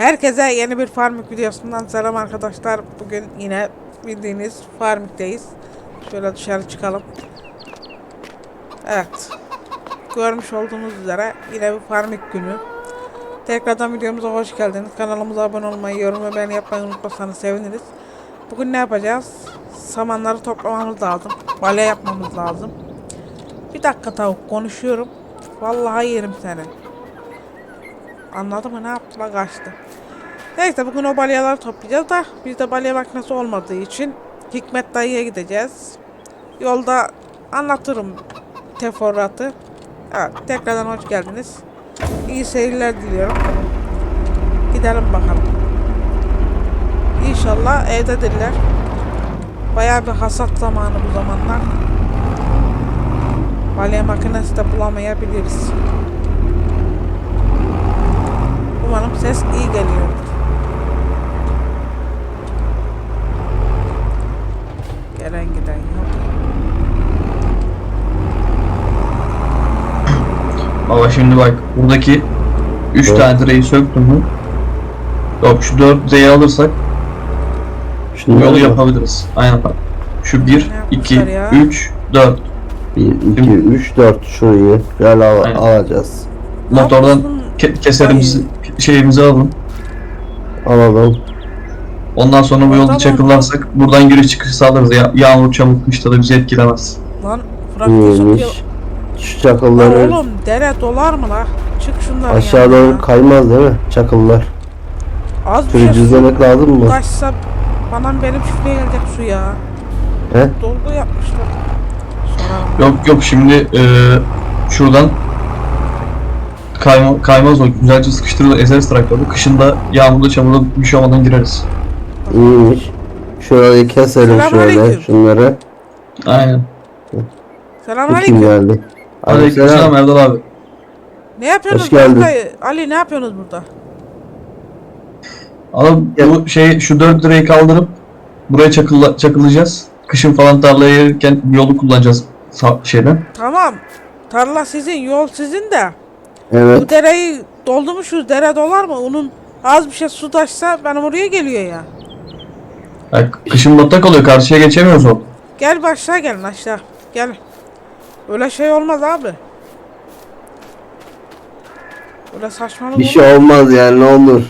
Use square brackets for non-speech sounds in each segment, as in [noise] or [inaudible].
Herkese yeni bir farming videosundan selam arkadaşlar. Bugün yine bildiğiniz farmingdeyiz. Şöyle dışarı çıkalım. Evet. Görmüş olduğunuz üzere yine bir farming günü. Tekrardan videomuza hoş geldiniz. Kanalımıza abone olmayı, yorum ve beğeni yapmayı unutmazsanız seviniriz. Bugün ne yapacağız? Samanları toplamamız lazım. Balya yapmamız lazım. Bir dakika tavuk konuşuyorum. Vallahi yerim seni. Anladın mı? Ne yaptılar? Kaçtı. Neyse bugün o balyaları toplayacağız da bizde balya makinesi olmadığı için Hikmet dayıya gideceğiz. Yolda anlatırım teferruatı. Evet, tekrardan hoş geldiniz. İyi seyirler diliyorum. Gidelim bakalım. İnşallah evdedirler. Bayağı bir hasat zamanı bu zamanlar. Balya makinesi de bulamayabiliriz. Umarım ses iyi geliyordur. Gelen giden yok. Baba şimdi bak buradaki 3 Evet. tane direği söktüm mü? Yok şu 4 direği alırsak Şunu yolu yap. yapabiliriz. Aynen bak. Şu 1, Ne 2, yapmışlar ya? 3, 4. 1, 2, 3, 4 şurayı gel al, Aynen. alacağız. Motordan ke- keserimizi, şeyimizi alın. Alalım. Ondan sonra bu Tamam. yolda çakıllarsak buradan giriş çıkış sağlarız. Ya, yağmur, çamur, kışta da bizi etkilemez. Lan Fırat Yusuf İyiymiş. Şu çakılları Lan oğlum dere dolar mı la? Çık şundan aşağı yanına. doğru kaymaz değil mi? Çakıllar. Az bir şey su lazım mı? taşsa bana benim çiftliğe gelecek su ya. He? Dolgu yapmışlar. Sorarım. Yok yok şimdi e, şuradan kayma, kaymaz o güzelce sıkıştırılır ezeriz traktörü. Kışında yağmurda çamurda bir şey olmadan gireriz. İyiymiş. Şurayı keselim şöyle Selamünaleyküm. şunları. Aynen. Kim Selamünaleyküm. geldi? Aleykümselam Aleykümselam. Erdal abi. Ne yapıyorsunuz Hoş geldin. Ali ne yapıyorsunuz burada? Abi bu şey şu dört direği kaldırıp buraya çakılla, çakılacağız. Kışın falan tarlaya gelirken yolu kullanacağız sa- şeyden. Tamam. Tarla sizin, yol sizin de. Evet. Bu dereyi doldurmuşuz. Dere dolar mı? Onun az bir şey su taşsa benim oraya geliyor ya. Kışın batak oluyor karşıya geçemiyoruz o. Gel aşağı gelin aşağı. Gel. Öyle şey olmaz abi. Öyle saçmalık Bir olur. şey olmaz yani ne olur.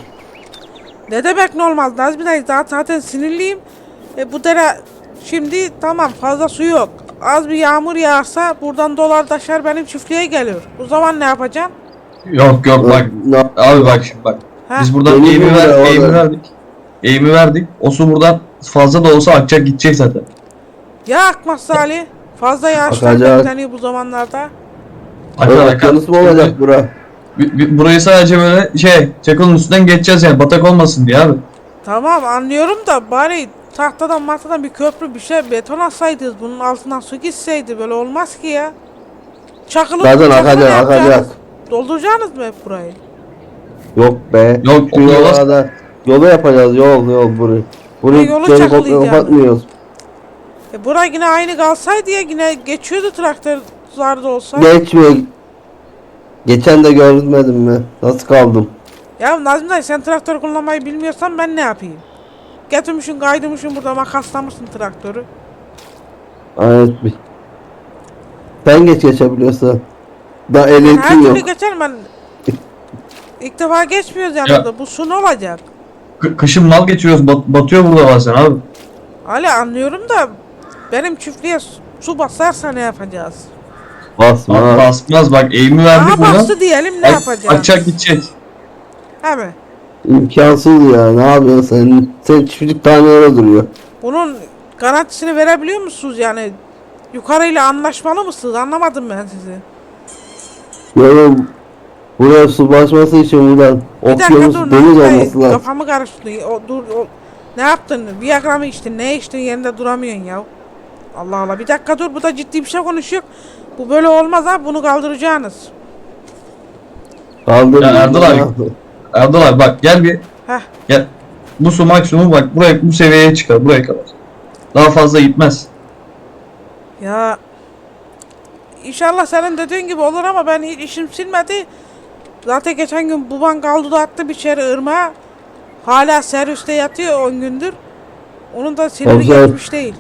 Ne demek ne olmaz? Nazmi dayı daha zaten sinirliyim. E bu dere şimdi tamam fazla su yok. Az bir yağmur yağarsa buradan dolar taşar benim çiftliğe geliyor. O zaman ne yapacaksın? Yok yok bak. Ne- Abi bak şimdi bak. Ha? Biz buradan Benim eğimi, ver, eğimi verdik. Eğimi verdik. O su buradan fazla da olsa akacak gidecek zaten. Ya akmazsa Ali. Fazla yağışlar Akacak. bekleniyor bu zamanlarda. Akar akar. Okyanus mu olacak bura? Bi- bi- Burayı sadece böyle şey çakılın üstünden geçeceğiz yani batak olmasın diye abi. Tamam anlıyorum da bari tahtadan mahtadan bir köprü bir şey beton atsaydınız bunun altından su gitseydi böyle olmaz ki ya. Çakılı Zaten çakılı akacak, akacak. Dolduracaksınız mı hep burayı? Yok be. Yok, Şu yola- yola da yolu yapacağız yol yol burayı. Burayı yolu komple çakılayacağım. kapatmıyoruz. E buraya yine aynı kalsaydı ya yine geçiyordu traktör zarda olsa. Geçmiyor. Geçen de görmedim mi? Nasıl kaldım? Ya Nazmi dayı sen traktör kullanmayı bilmiyorsan ben ne yapayım? Getirmişsin kaydırmışsın burada makaslamışsın traktörü. Evet bir. Sen geç geçebiliyorsan. Da Ben her ehliyetin yok. türlü geçerim ben. İlk defa geçmiyoruz yani Ya. burada. Bu su ne olacak? K- kışın mal geçiyoruz bat- batıyor burada bazen abi. Ali anlıyorum da benim çiftliğe su- su basarsa ne yapacağız? Basma. Abi basmaz bak eğimi verdik Aha buradan. bastı diyelim ne yapacağız? Akacak gidecek. He mi? İmkansız ya. Ne yapıyorsun sen? Sen çiftlik tanelere duruyor. Bunun garantisini verebiliyor musunuz yani? Yukarıyla anlaşmalı mısınız? Anlamadım ben sizi. Yorum. Buraya su basması için buradan Bir dakika okyanus dur. deniz olması lazım. Kafamı karıştırdı. O, dur, o, ne yaptın? Viagra mı içtin? Ne içtin? Yerinde duramıyorsun ya. Allah Allah. Bir dakika dur. Bu da ciddi bir şey konuşuyor. Bu böyle olmaz ha. Bunu kaldıracaksınız. Kaldır. Ya Erdal abi. [laughs] Erdal abi bak gel bir Heh. gel. Bu su maksimum bak buraya bu seviyeye çıkar buraya kadar. Daha fazla gitmez. Ya İnşallah senin dediğin gibi olur ama ben hiç işim silmedi. Zaten geçen gün baban kaldı da attı bir içeri ırmağa. Hala serviste yatıyor 10 gündür. Onun da siniri geçmiş değil.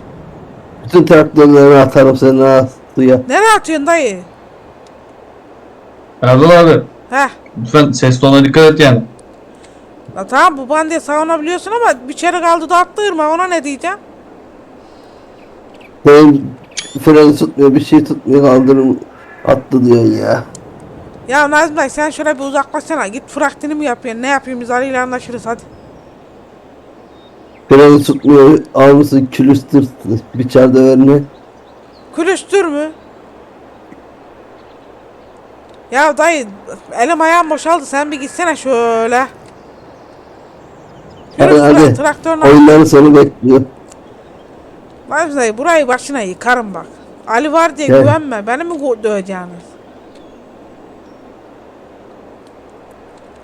Bütün traktörleri atarım senin ha suya. Nereye atıyorsun dayı? Erdal abi Heh. lütfen ses tonuna dikkat et yani. La tamam bu bandiye savunabiliyorsun ama bir çere kaldı da attırma ona ne diyeceğim? Benim freni tutmuyor bir şey tutmuyor kaldırım attı diyorsun ya. Ya Nazım dayı sen şöyle bir uzaklaşsana. Git fraktini mi yapıyorsun? Ne yapayım biz arayla anlaşırız hadi. Freni tutmuyor almışsın külüstür biçer döverini. Külüstür mü? Ya dayı elim ayağım boşaldı sen bir gitsene şöyle. Hadi Yürü hadi. tra- traktörün Oyunların sonu bekliyor. Nazım dayı burayı başına yıkarım bak. Ali var diye Gel. güvenme. Beni mi döveceksiniz?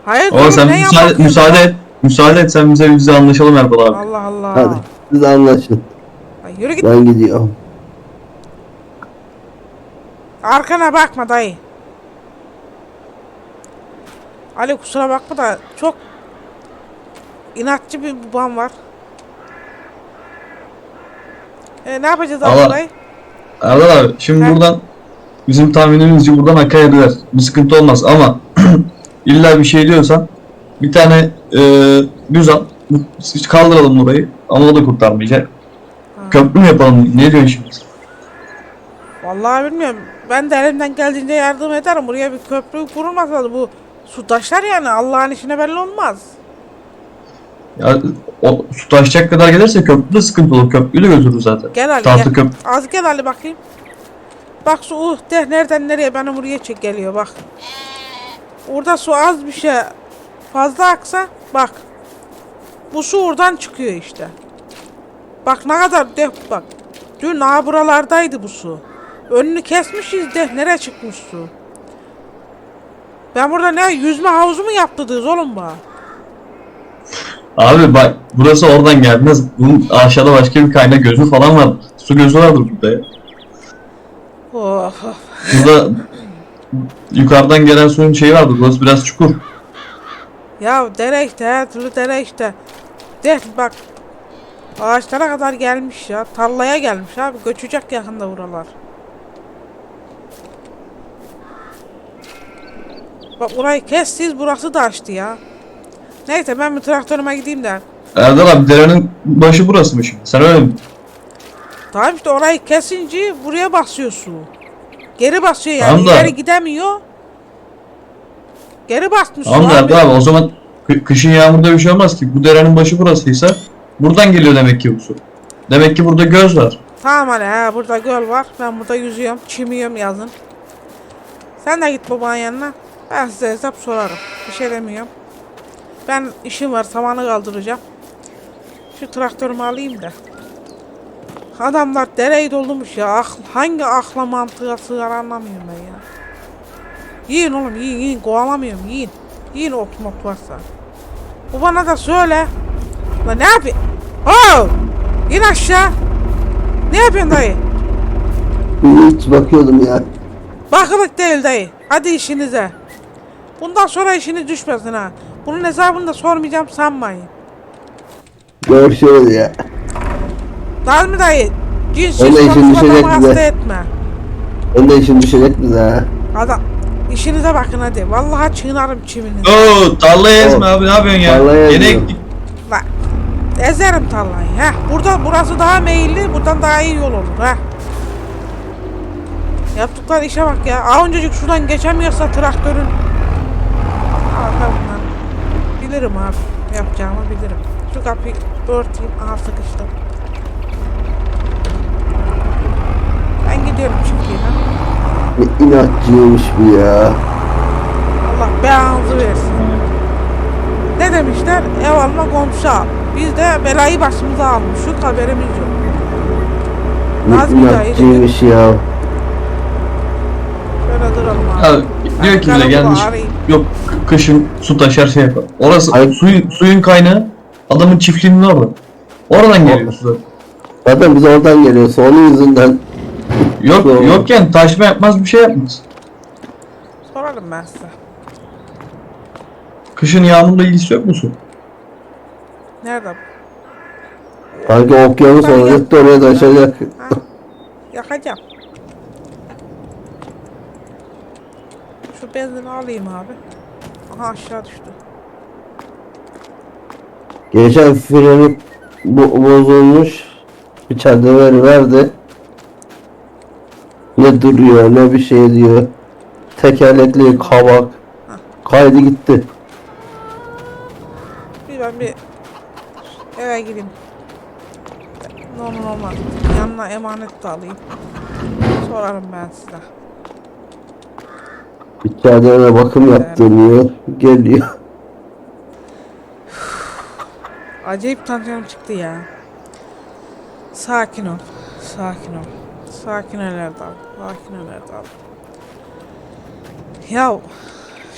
Hayır oğlum, sen ne müsaade, yapıyorsun müsaade et. Müsaade et sen bize bize anlaşalım Erdal abi. Allah Allah. Hadi siz anlaşın. Ay, yürü git. Ben gidiyorum. Arkana bakma dayı. Ali kusura bakma da çok inatçı bir babam var. E, ne yapacağız Allah- dayı? Erdal abi şimdi He. buradan bizim tahminimizce buradan Hakkari'ye Bir sıkıntı olmaz ama [clears throat] illa bir şey diyorsan bir tane e, düz al. Kaldıralım orayı ama o da kurtarmayacak. Ha. Köprü mü yapalım? Ne diyorsun şimdi? Vallahi bilmiyorum. Ben de elimden geldiğince yardım ederim. Buraya bir köprü kurulmasa da bu su taşlar yani Allah'ın işine belli olmaz. Ya o su taşacak kadar gelirse köprü de sıkıntı olur. Köprüyle götürür zaten. Gel Ali gel. köprü. Az gel Ali bakayım. Bak su uh de nereden nereye beni buraya çek geliyor bak. Orada su az bir şey fazla aksa bak. Bu su oradan çıkıyor işte. Bak ne kadar de bak. Dün ha buralardaydı bu su. Önünü kesmişiz de nereye çıkmış su? Ben burada ne yüzme havuzu mu yaptırdınız oğlum bana? Abi bak burası oradan gelmez. Bunun aşağıda başka bir kaynak gözü falan var. Su gözü vardır burada ya. Of, of. Burada [laughs] yukarıdan gelen suyun şeyi vardır. Burası biraz çukur. Ya dere işte her türlü dere işte. De bak. Ağaçlara kadar gelmiş ya. Tarlaya gelmiş abi. Göçecek yakında buralar. Bak burayı kestiz burası da açtı ya. Neyse ben bir traktörüme gideyim de. Erdal abi derenin başı burası mı şimdi? Sen öyle mi? Tamam işte orayı kesince buraya basıyor su. Geri basıyor yani. Tamam da- İleri gidemiyor. Geri basmış Tamam da abi. O zaman kı- kışın yağmurda bir şey olmaz ki. Bu derenin başı burasıysa buradan geliyor demek ki bu su. Demek ki burada göz var. Tamam hani ha burada göl var. Ben burada yüzüyorum. Çimiyorum yazın. Sen de git babanın yanına. Ben size hesap sorarım. Bir şey demiyorum. Ben işim var. Samanı kaldıracağım. Şu traktörümü alayım da. Adamlar dereyi doldurmuş ya. Akl, hangi akla mantığa sığar anlamıyorum ben ya. Yiyin oğlum yiyin yiyin. Kovalamıyorum yiyin. Yiyin ot mot varsa. Bu bana da söyle. Lan ne yapayım? Oh! İn aşağı. Ne yapıyorsun dayı? Hiç bakıyordum ya. Bakılık değil dayı. Hadi işinize. Bundan sonra işiniz düşmesin ha. Bunun hesabını da sormayacağım sanmayın. Görüşürüz ya. Nazmi dayı. Cins Öyle cins işin konuşma düşecek adamı bize. hasta etme. De işin düşecek bize ha. Adam. İşinize bakın hadi. Vallahi çiğnarım çiminizi. Oo tarlayı ezme abi ne yapıyorsun ya? ezmiyorum. ektik. Bak. Ezerim tarlayı. Heh. Burada burası daha meyilli. Buradan daha iyi yol olur. Heh. Yaptıkları işe bak ya. Aa öncecik şuradan geçemiyorsa traktörün. Arkamdan. Bilirim abi. Yapacağımı bilirim. Şu kapıyı örteyim. Aha sıkıştım. Ben gidiyorum çünkü. Ha. Ne inatçıymış bu ya. Allah belanızı versin. Ne demişler? Ev alma komşu al. Biz de belayı başımıza almışız. Haberimiz yok. Ne Nazmi dayı. inatçıymış ya. Şöyle duralım abi. Abi, diyor ki bize Bakalım gelmiş. bari. Yok kışın su taşar şey yapar. Orası Hayır. suyun, suyun kaynağı adamın çiftliğinin orada. Oradan geliyor su zaten. Zaten biz oradan geliyoruz. Onun yüzünden. Yok Doğru. yokken taşma yapmaz bir şey yapmaz. Sorarım ben size. Kışın yağmurla ilgisi yok mu su? Nerede? Sanki okyanus Tabii olacak da oraya taşacak. Ha? Yakacağım. Şu benzini alayım abi. Aha aşağı düştü. Geçen freni bo- bozulmuş. Bir çadırı verdi. Ne duruyor ne bir şey diyor. Tekerlekli kabak. Kaydı gitti. Bir ben bir eve gireyim. Normal olmaz. Yanına emanet de alayım. Sorarım ben size. Bir çadırına bakım yaptırmıyor. Geliyor. Acayip tansiyonum çıktı ya. Sakin ol. Sakin ol. Sakin ol Erdal. Sakin ol Erdal. Ya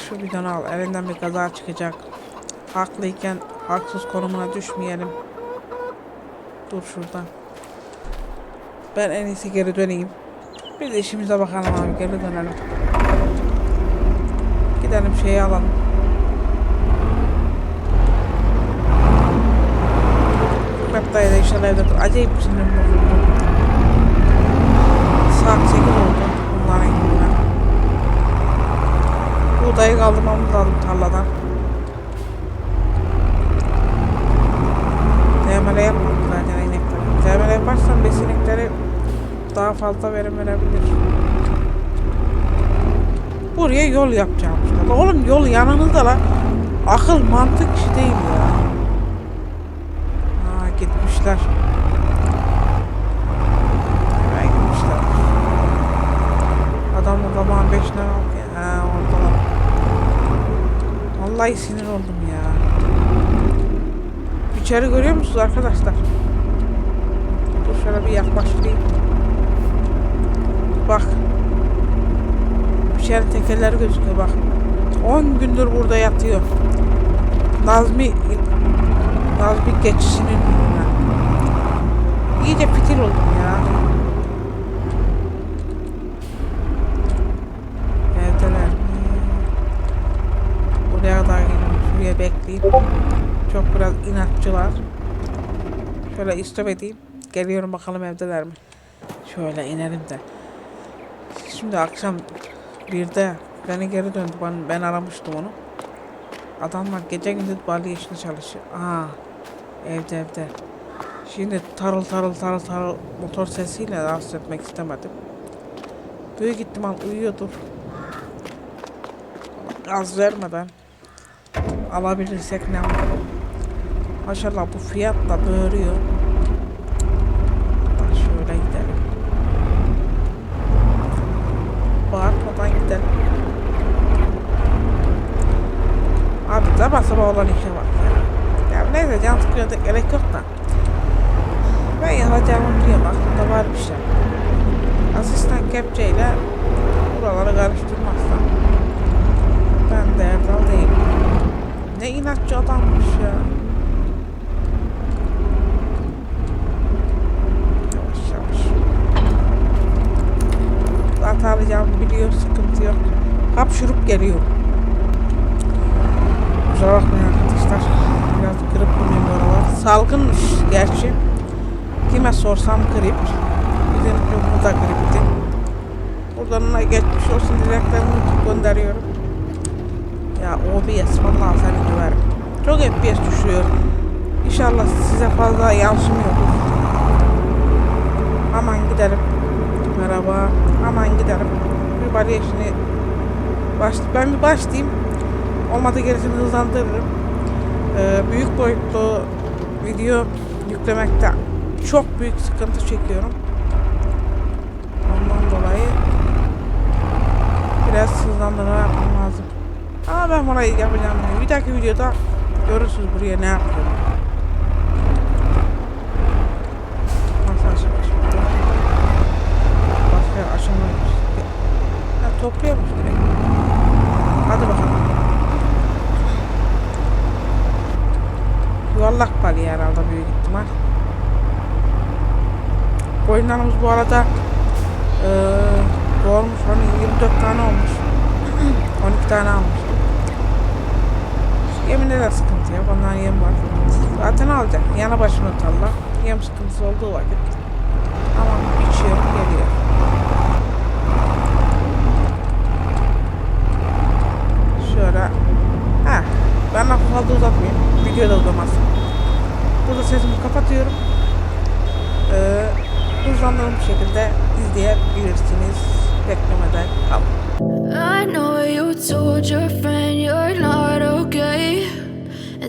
şu bidonu al. Elinden bir kaza çıkacak. Haklıyken haksız konumuna düşmeyelim. Dur şuradan. Ben en iyisi geri döneyim. Bir de işimize bakalım abi. Geri dönelim. Gidelim şeyi alalım. Hatta da inşallah evdedir. Acayip sinirim bozuldu. Saat 8 oldu. Bunların yüzünden. Buğdayı kaldırmamız lazım tarladan. Temele yapmak zaten inekleri. Temele yaparsan besinlikleri daha fazla verim verebilir. Buraya yol yapacağım işte. Oğlum yol yanınızda lan. Akıl mantık işi değil ya. Ha gitmişler. Hemen gitmişler. Adam o zaman beşine aldı ya. Ha oradalar. Vallahi sinir oldum ya. İçeri görüyor musunuz arkadaşlar? Dur şöyle bir yaklaştırayım. Bak. İçeri tekerleri gözüküyor bak. 10 gündür burada yatıyor. Nazmi Nazmi geçişinin. İyice fitil oldum ya. Evdeler mi? Buraya kadar Şuraya bekleyeyim. Çok biraz inatçılar. Şöyle istop edeyim. Geliyorum bakalım evdeler mi? Şöyle inelim de. Şimdi akşam birde beni geri döndü. Ben, ben aramıştım onu. Adamlar gece gündüz bali işine çalışıyor. Aa, evde evde. Şimdi tarıl tarıl tarıl tarıl motor sesiyle rahatsız etmek istemedim. Büyük ihtimal uyuyordur. Gaz vermeden alabilirsek ne var? Maşallah bu fiyatla böğürüyor. Bak Şöyle gidelim. Bağırmadan gidelim. Abi sabah sabah olan işe bak ya. Ya neyse can sıkıyor da gerek yok da. Ben yapacağımı biliyorum aklımda var bir şey. Asistan kepçeyle buraları karıştırmazsam. Ben de Erdal değilim. Ne inatçı adammış ya. Yavaş yavaş. Zaten alacağımı biliyor, sıkıntı yok. Hapşurup geliyor. Kusura bakmayın arkadaşlar. Biraz grip buluyorum bu aralar. Salgınmış gerçi. Kime sorsam grip. Bizim kızımız da gripti. Buradan geçmiş olsun dileklerimi gönderiyorum. Ya OBS vallahi seni döverim. Çok FPS düşüyor. İnşallah size fazla yansımıyor. Aman gidelim. Merhaba. Aman gidelim. Bir bari işini baş, ben bir başlayayım. Olmadı gerisini hızlandırırım. Ee, büyük boyutlu video yüklemekte çok büyük sıkıntı çekiyorum. Ondan dolayı biraz hızlandırma yapmam lazım. Ama ben burayı yapacağım. Bir dahaki videoda görürsünüz buraya ne yapıyorum. Başka aşama Ha, topluyormuş direkt. Hadi bakalım. Yuvarlak balya herhalde büyük ihtimal. Oyunlarımız bu arada eee doğurmuş hani 24 tane olmuş. [clears throat] 12 tane almış. Yemine de sıkıntı yok. Ondan yem var. Zaten alacak. Yana başına tarla. Yem sıkıntısı olduğu vakit. Ama biçiyor, geliyor. Şöyle. Ha, ben lafı fazla uzatmayayım. Video da uzamasın. Burada sesimi kapatıyorum. Ee, hızlandırılmış şekilde izleyebilirsiniz.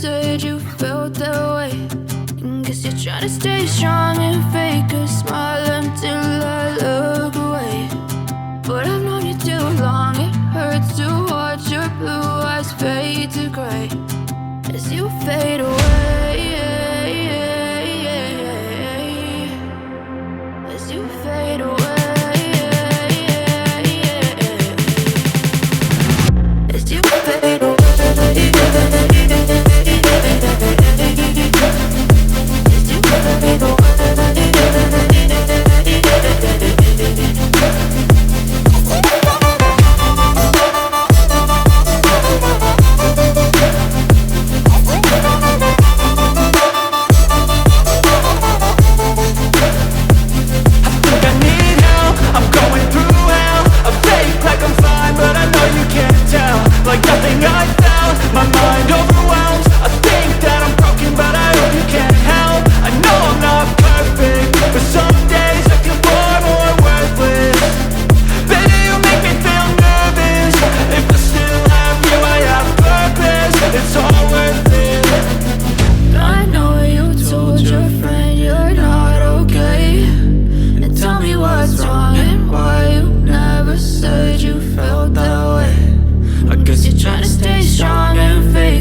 said you felt that way. And guess you're trying to stay strong and fake a smile until I look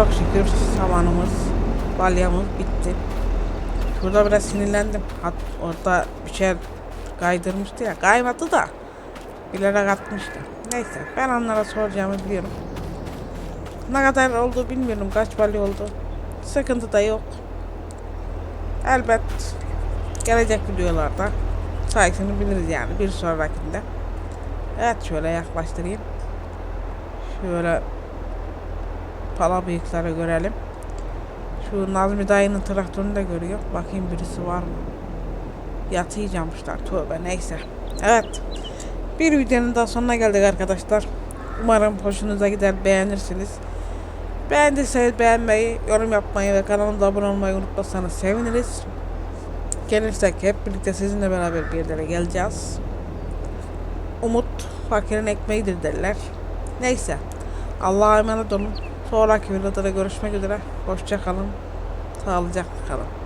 Çok şükür zamanımız balyamız bitti. Şurada biraz sinirlendim. Hat, orada bir şey kaydırmıştı ya. Kaymadı da. Bilerek atmıştı. Neyse ben onlara soracağımı biliyorum. Ne kadar oldu bilmiyorum. Kaç balya oldu. Sıkıntı da yok. Elbet gelecek videolarda sayısını biliriz yani bir sonrakinde. Evet şöyle yaklaştırayım. Şöyle pala bıyıkları görelim. Şu Nazmi dayının traktörünü de görüyor. Bakayım birisi var mı? Yatıyacakmışlar tövbe neyse. Evet. Bir videonun daha sonuna geldik arkadaşlar. Umarım hoşunuza gider beğenirsiniz. Beğendiyseniz beğenmeyi, yorum yapmayı ve kanalımıza abone olmayı unutmazsanız seviniriz. Gelirsek hep birlikte sizinle beraber bir yerlere geleceğiz. Umut fakirin ekmeğidir derler. Neyse. Allah'a emanet olun. Sonraki videoda görüşmek üzere. Hoşça kalın. Sağlıcakla kalın.